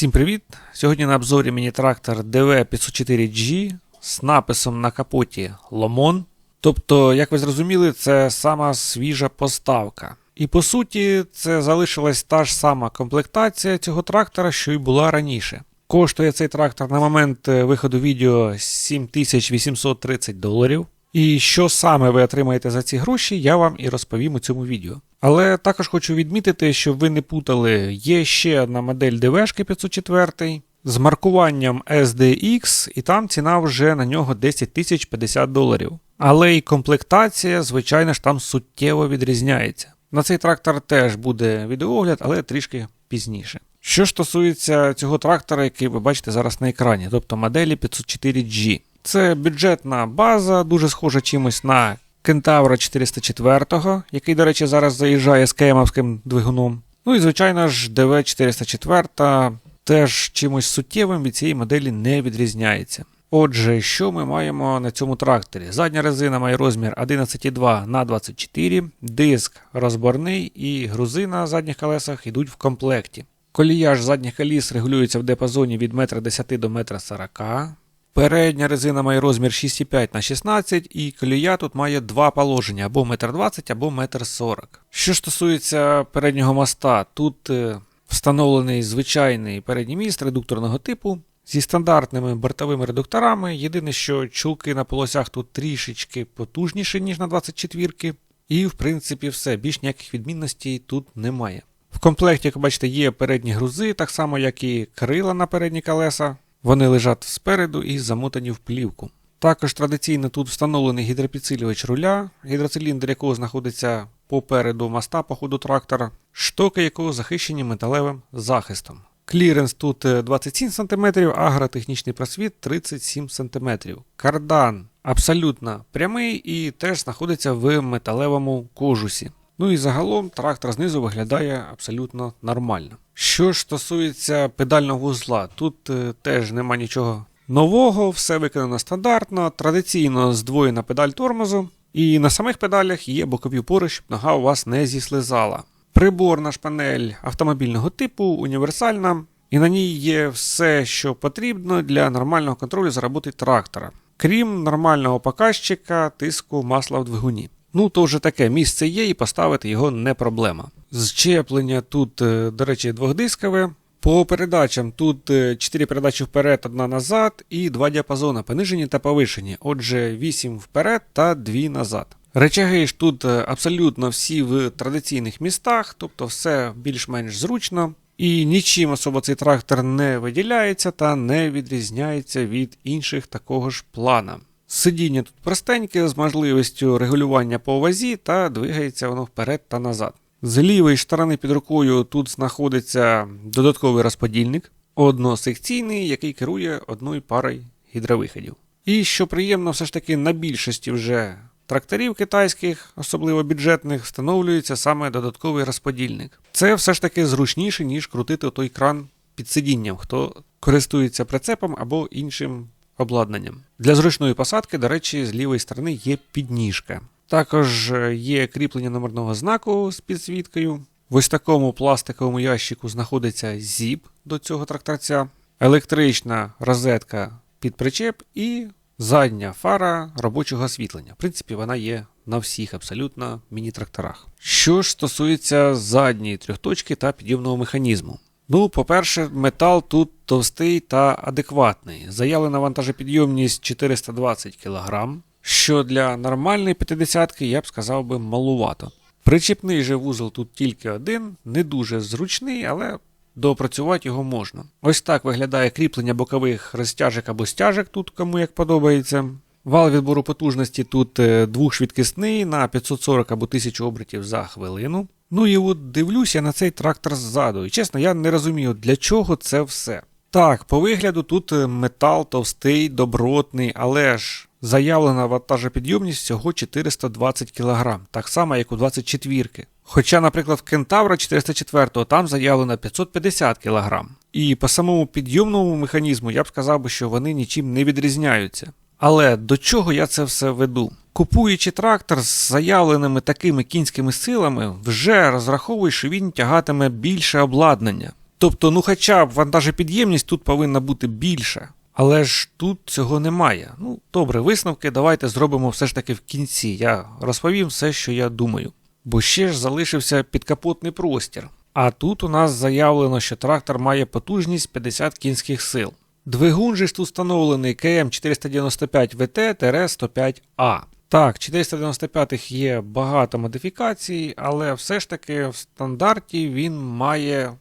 Всім привіт! Сьогодні на обзорі міні-трактор DV504G з написом на капоті Ломон. Тобто, як ви зрозуміли, це сама свіжа поставка. І по суті, це залишилась та ж сама комплектація цього трактора, що й була раніше. Коштує цей трактор на момент е, виходу відео 7830 доларів. І що саме ви отримаєте за ці гроші, я вам і розповім у цьому відео. Але також хочу відмітити, щоб ви не путали, є ще одна модель DV 504 з маркуванням SDX, і там ціна вже на нього 10 тисяч 50 доларів. Але і комплектація, звичайно ж, там суттєво відрізняється. На цей трактор теж буде відеогляд, але трішки пізніше. Що ж стосується цього трактора, який ви бачите зараз на екрані, тобто моделі 504G. Це бюджетна база, дуже схожа чимось на Кентавра 404, який, до речі, зараз заїжджає з кемовським двигуном. Ну і, звичайно ж, DV 404 теж чимось суттєвим від цієї моделі не відрізняється. Отже, що ми маємо на цьому тракторі? Задня резина має розмір 11,2 на 24, диск розборний і грузи на задніх колесах йдуть в комплекті. Коліяж задніх коліс регулюється в диапазоні від 1,10 до 1,40 м. Передня резина має розмір 6,5 на 16 і колія тут має два положення або 1,20 м, або 1,40 м. Що стосується переднього моста, тут е, встановлений звичайний передній міст редукторного типу зі стандартними бортовими редукторами. Єдине, що чулки на полосях тут трішечки потужніші, ніж на 24 і в принципі все, більш ніяких відмінностей тут немає. В комплекті, як бачите, є передні грузи, так само як і крила на передні колеса. Вони лежать спереду і замотані в плівку. Також традиційно тут встановлений гідропідсилювач руля, гідроциліндр якого знаходиться попереду моста по ходу трактора, штоки якого захищені металевим захистом. Кліренс тут 27 см, агротехнічний просвіт 37 см. Кардан абсолютно прямий і теж знаходиться в металевому кожусі. Ну і загалом трактор знизу виглядає абсолютно нормально. Що ж стосується педального вузла, тут е, теж нема нічого нового, все виконано стандартно, традиційно здвоєна педаль тормозу, і на самих педалях є бокові опори, щоб нога у вас не зіслизала. Приборна шпанель автомобільного типу, універсальна, і на ній є все, що потрібно для нормального контролю за роботи трактора, крім нормального показчика тиску масла в двигуні. Ну, то вже таке місце є, і поставити його не проблема. Зчеплення тут, е, до речі, двохдискове. По передачам тут 4 передачі вперед, одна назад, і два діапазони понижені та повишені. Отже, 8 вперед та 2 назад. Речаги ж тут е, абсолютно всі в традиційних містах, тобто все більш-менш зручно. І нічим особо цей трактор не виділяється та не відрізняється від інших такого ж плана. Сидіння тут простеньке з можливістю регулювання по вазі та двигається воно вперед та назад. З лівої сторони під рукою тут знаходиться додатковий розподільник, односекційний, який керує одною парою гідровиходів. І що приємно, все ж таки на більшості вже тракторів китайських, особливо бюджетних, встановлюється саме додатковий розподільник. Це все ж таки зручніше, ніж крутити той кран під сидінням, хто користується прицепом або іншим обладнанням. Для зручної посадки, до речі, з лівої сторони є підніжка. Також є кріплення номерного знаку з підсвіткою. В ось такому пластиковому ящику знаходиться зіп до цього тракторця, електрична розетка під причеп і задня фара робочого освітлення. В принципі, вона є на всіх абсолютно міні-тракторах. Що ж стосується задньої трьохточки та підйомного механізму. Ну, по-перше, метал тут товстий та адекватний. Заявлена вантажопідйомність 420 кг, що для нормальної 50-ки я б сказав би малувато. Причіпний же вузол тут тільки один, не дуже зручний, але доопрацювати його можна. Ось так виглядає кріплення бокових розтяжок або стяжок тут, кому як подобається. Вал відбору потужності тут е, двохшвидкісний на 540 або 1000 обертів за хвилину. Ну і от дивлюся на цей трактор ззаду. І чесно, я не розумію, для чого це все. Так, по вигляду тут е, метал товстий, добротний, але ж заявлена вантажопідйомність всього 420 кг, так само, як у 24-ки. Хоча, наприклад, в Кентавра 404 там заявлено 550 кг. І по самому підйомному механізму я б сказав, що вони нічим не відрізняються. Але до чого я це все веду? Купуючи трактор з заявленими такими кінськими силами, вже розраховую, що він тягатиме більше обладнання. Тобто, ну хоча б вантажопідємність тут повинна бути більша. Але ж тут цього немає. Ну, добре, висновки давайте зробимо все ж таки в кінці. Я розповім все, що я думаю. Бо ще ж залишився підкапотний простір. А тут у нас заявлено, що трактор має потужність 50 кінських сил. Двигун же ж тут встановлений КМ 495 ВТ-105А. Так, 495-х є багато модифікацій, але все ж таки в стандарті він має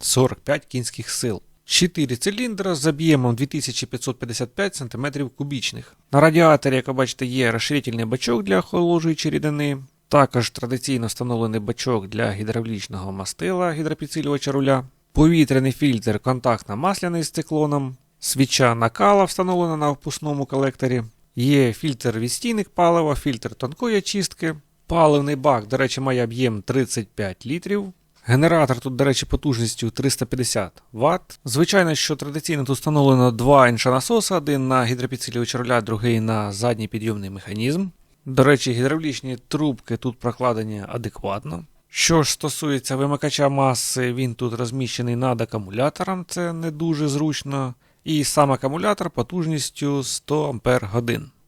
45 кінських сил. 4 циліндра з об'ємом 2555 см кубічних. На радіаторі, як ви бачите, є розширительний бачок для охолоджуючої рідини. Також традиційно встановлений бачок для гідравлічного мастила гідропідсилювача руля. Повітряний фільтр контактно-масляний з циклоном. Свіча накала встановлена на впускному колекторі. Є фільтр відстійник палива, фільтр тонкої очистки. Паливний бак, до речі, має об'єм 35 літрів. Генератор тут, до речі, потужністю 350 Вт. Звичайно, що традиційно тут встановлено два іншонасоси, один на гідропідсилювач руля, другий на задній підйомний механізм. До речі, гідравлічні трубки тут прокладені адекватно. Що ж стосується вимикача маси, він тут розміщений над акумулятором, це не дуже зручно. І сам акумулятор потужністю 100 Ампер.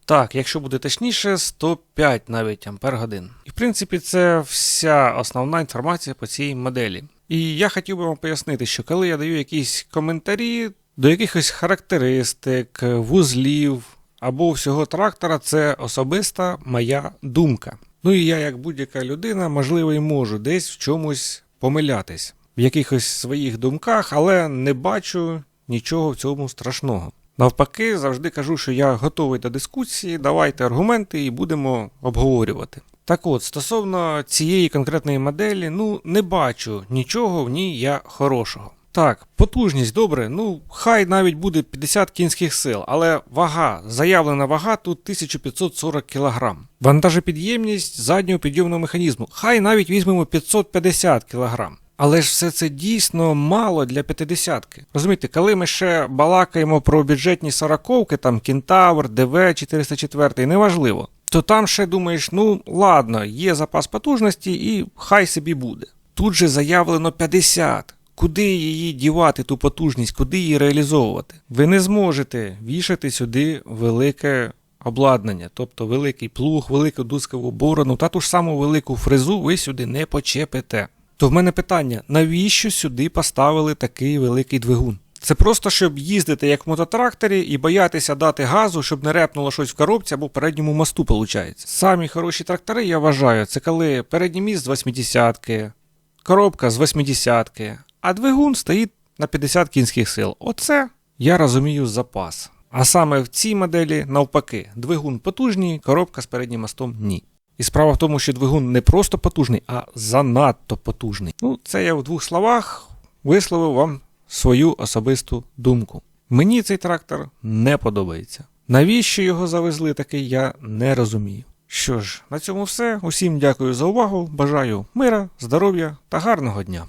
Так, якщо буде точніше, 105 навіть ампер. І в принципі, це вся основна інформація по цій моделі. І я хотів би вам пояснити, що коли я даю якісь коментарі до якихось характеристик, вузлів або всього трактора, це особиста моя думка. Ну і я, як будь-яка людина, можливо, і можу десь в чомусь помилятись в якихось своїх думках, але не бачу нічого в цьому страшного. Навпаки, завжди кажу, що я готовий до дискусії, давайте аргументи і будемо обговорювати. Так от, стосовно цієї конкретної моделі, ну не бачу нічого в ній я хорошого. Так, потужність добре, ну хай навіть буде 50 кінських сил, але вага, заявлена вага тут 1540 кг. Вантажопідємність заднього підйомного механізму, хай навіть візьмемо 550 кг. Але ж все це дійсно мало для п'ятидесятки. Розумієте, коли ми ще балакаємо про бюджетні сороковки, там Кентавр, ДВ 404, неважливо, то там ще думаєш, ну ладно, є запас потужності і хай собі буде. Тут же заявлено 50. Куди її дівати, ту потужність, куди її реалізовувати? Ви не зможете вішати сюди велике обладнання, тобто великий плуг, велику дускову борону та ту ж саму велику фрезу ви сюди не почепите. То в мене питання: навіщо сюди поставили такий великий двигун? Це просто щоб їздити як в мототракторі і боятися дати газу, щоб не репнуло щось в коробці або в передньому мосту, виходить. Самі хороші трактори, я вважаю, це коли передній міст з 80-ки, коробка з 80-ки, а двигун стоїть на 50 кінських сил. Оце я розумію запас. А саме в цій моделі, навпаки, двигун потужний, коробка з переднім мостом ні. І справа в тому, що двигун не просто потужний, а занадто потужний. Ну, це я в двох словах висловив вам свою особисту думку. Мені цей трактор не подобається. Навіщо його завезли такий, я не розумію. Що ж, на цьому все. Усім дякую за увагу. Бажаю мира, здоров'я та гарного дня.